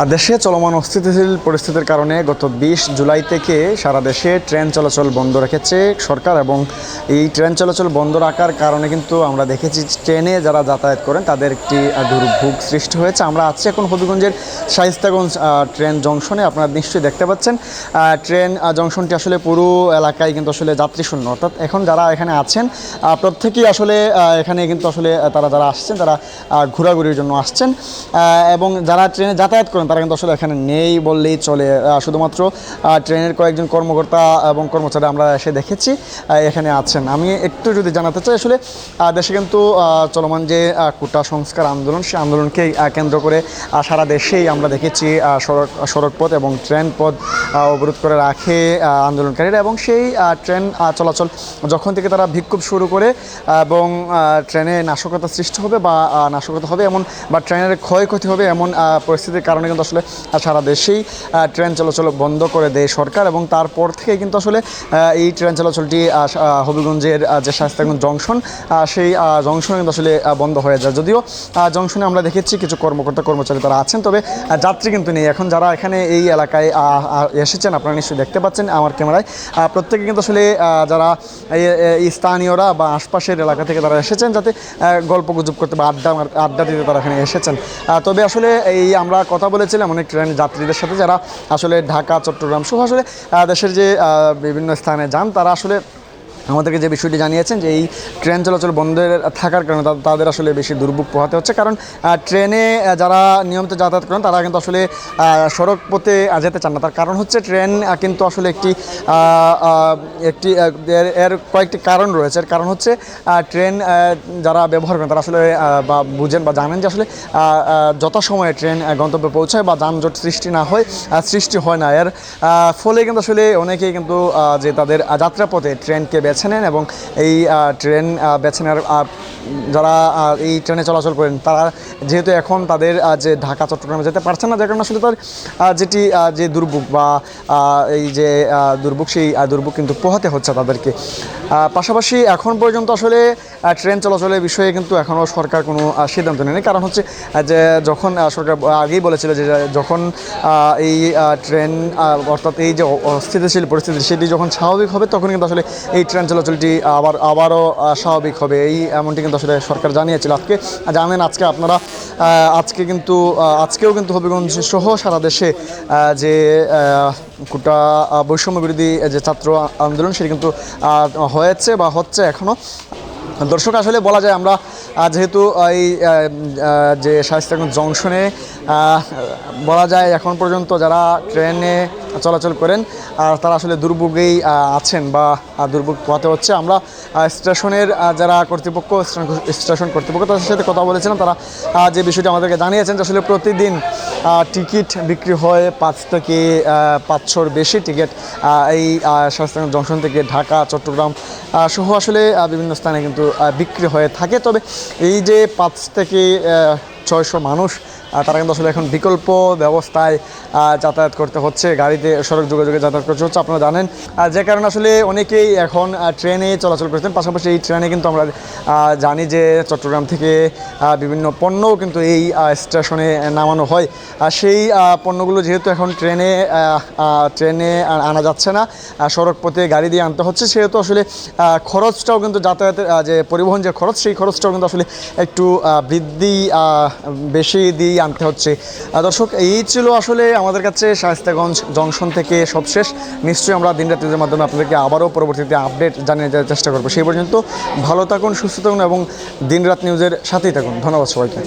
আর দেশে চলমান অস্থিতিশীল পরিস্থিতির কারণে গত বিশ জুলাই থেকে সারা দেশে ট্রেন চলাচল বন্ধ রেখেছে সরকার এবং এই ট্রেন চলাচল বন্ধ রাখার কারণে কিন্তু আমরা দেখেছি ট্রেনে যারা যাতায়াত করেন, তাদের একটি দুর্ভোগ সৃষ্টি হয়েছে। আমরা আছি এখন হবিগঞ্জের শাইস্তাগঞ্জ ট্রেন জংশনে। আপনারা নিশ্চয়ই দেখতে পাচ্ছেন ট্রেন জংশনটি আসলে পুরো এলাকায় কিন্তু আসলে যাত্রী শূন্য অর্থাৎ এখন যারা এখানে আছেন প্রত্যেকেই আসলে এখানে কিন্তু আসলে তারা যারা আসছেন, তারা ঘোরাঘুরির জন্য আসছেন এবং যারা ট্রেনে যাতায়াত করেন তারা কিন্তু আসলে এখানে নেই বললেই চলে। শুধুমাত্র ট্রেনের কয়েকজন কর্মকর্তা এবং কর্মচারী আমরা এসে দেখেছি এখানে আছেন। আমি একটু যদি জানাতে চাই, আসলে দেশে কিন্তু চলমান যে কোটা সংস্কার আন্দোলন সেই আন্দোলনকে কেন্দ্র করে সারা দেশেই আমরা দেখেছি সড়ক, সড়কপথ এবং ট্রেন পথ অবরোধ করে রাখে আন্দোলনকারীরা এবং সেই ট্রেন চলাচল যখন থেকে তারা বিক্ষোভ শুরু করে, এবং ট্রেনে নাশকতা সৃষ্টি হবে বা নাশকতা হবে এমন, বা ট্রেনের ক্ষয়ক্ষতি হবে এমন পরিস্থিতির কারণে কিন্তু আসলে সারা দেশেই ট্রেন চলাচল বন্ধ করে দেয় সরকার এবং তারপর থেকে কিন্তু আসলে এই ট্রেন চলাচলটি হবিগঞ্জের যে শাস্তাগঞ্জ জংশন সেই জংশনে কিন্তু আসলে বন্ধ হয়ে যায়। যদিও জংশনে আমরা দেখেছি কিছু কর্মকর্তা, কর্মচারী তারা আছেন, তবে যাত্রী কিন্তু নেই। এখন যারা এখানে এই এলাকায় এসেছেন, আপনারা নিশ্চয়ই দেখতে পাচ্ছেন আমার ক্যামেরায়। প্রত্যেকে কিন্তু আসলে যারা স্থানীয়রা বা আশপাশের এলাকা থেকে তারা এসেছেন, যাতে গল্প গুজব করতে বা আড্ডা আড্ডা দিতে তারা এখানে এসেছেন। তবে আসলে এই আমরা কথা বলেছিলাম অনেক ট্রেন যাত্রীদের সাথে যারা আসলে ঢাকা, চট্টগ্রাম সহ আসলে দেশের যে বিভিন্ন স্থানে যান, তারা আসলে আমাদেরকে যে বিষয়টি জানিয়েছেন যে এই ট্রেন চলাচল বন্ধের থাকার কারণে তাদের আসলে বেশি দুর্ভোগ পোহাতে হচ্ছে। কারণ ট্রেনে যারা নিয়মিত যাতায়াত করেন, তারা কিন্তু আসলে সড়ক পথে যেতে চান না। তার কারণ হচ্ছে ট্রেন কিন্তু আসলে একটি একটি এর- কয়েকটি কারণ রয়েছে। এর কারণ হচ্ছে ট্রেন যারা ব্যবহার করেন, তারা আসলে বা বুঝেন বা জানেন যে আসলে যথাসময়ে ট্রেন গন্তব্যে পৌঁছায় বা যানজট সৃষ্টি না হয় সৃষ্টি হয় না। এর ফলে কিন্তু আসলে অনেকেই কিন্তু যে তাদের যাত্রাপথে ট্রেনকে নেন এবং এই ট্রেন বেছে নেওয়ার যারা এই ট্রেনে চলাচল করেন, তারা যেহেতু এখন তাদের যে ঢাকা, চট্টগ্রামে যেতে পারছেন না যে কারণে আসলে তার যেটি যে দুর্ভোগ বা এই যে দুর্ভোগ, সেই দুর্ভোগ কিন্তু পোহাতে হচ্ছে তাদেরকে। পাশাপাশি এখন পর্যন্ত আসলে ট্রেন চলাচলের বিষয়ে কিন্তু এখনও সরকার কোনো সিদ্ধান্ত নেয়নি। কারণ হচ্ছে যে যখন সরকার আগেই বলেছিল যে যখন এই ট্রেন অর্থাৎ এই যে অস্থিতিশীল পরিস্থিতি, সেটি যখন স্বাভাবিক হবে, তখন কিন্তু আসলে এই ট্রেন চলাচলটি আবার, আবারও স্বাভাবিক হবে। এই এমনটি কিন্তু আসলে সরকার জানিয়েছিল আজকে। জানেন আজকে আপনারা আজকে কিন্তু আজকেও কিন্তু হবিগঞ্জ সহ সারা দেশে যে গোটা কোটা বৈষম্য বিরোধী যে ছাত্র আন্দোলন সেটি কিন্তু হয়েছে বা হচ্ছে এখনও দর্শক, আসলে বলা যায় আমরা যেহেতু এই যে শাহিস্তাগঞ্জ জংশনে বলা যায় এখন পর্যন্ত যারা ট্রেনে চলাচল করেন আর তারা আসলে দুর্ভোগেই আছেন বা দুর্ভোগ পোহাতে হচ্ছে। আমরা স্টেশনের যারা কর্তৃপক্ষ, স্টেশন- কর্তৃপক্ষ, তাদের সাথে কথা বলেছিলাম। তারা যে বিষয়টি আমাদেরকে জানিয়েছেন যে আসলে প্রতিদিন টিকিট বিক্রি হয় পাঁচ থেকে পাঁচশোর বেশি টিকিট এই শাহস্তান জংশন থেকে ঢাকা, চট্টগ্রাম সহ আসলে বিভিন্ন স্থানে কিন্তু বিক্রি হয়ে থাকে। তবে এই যে পাঁচ থেকে ছয়শো মানুষ তারা কিন্তু আসলে এখন বিকল্প ব্যবস্থায় যাতায়াত করতে হচ্ছে, গাড়িতে সড়ক যোগাযোগে যাতায়াত করতে হচ্ছে, আপনারা জানেন। যে কারণে আসলে অনেকেই এখন ট্রেনে চলাচল করছেন, পাশাপাশি এই ট্রেনে কিন্তু আমরা জানি যে চট্টগ্রাম থেকে বিভিন্ন পণ্যও কিন্তু এই স্টেশনে নামানো হয়। আর সেই পণ্যগুলো যেহেতু এখন ট্রেনে ট্রেনে আনা যাচ্ছে না সড়ক পথে গাড়ি দিয়ে আনতে হচ্ছে, সেহেতু আসলে খরচটাও কিন্তু যাতায়াতের যে পরিবহন যে খরচ, সেই খরচটাও কিন্তু আসলে একটু বৃদ্ধি বেশি দিয়ে আনতে হচ্ছে। দর্শক, এই ছিল আসলে আমাদের কাছে শায়স্তাগঞ্জ জংশন থেকে সবশেষ। নিশ্চয়ই আমরা দিন রাত্রিদের মাধ্যমে আপনাদেরকে আবারও পরবর্তীতে আপডেট জানিয়ে দেওয়ার চেষ্টা করব। সেই পর্যন্ত ভালো থাকুন, সুস্থ থাকুন এবং দিনরাত নিউজের সাথেই থাকুন। ধন্যবাদ সবাইকে।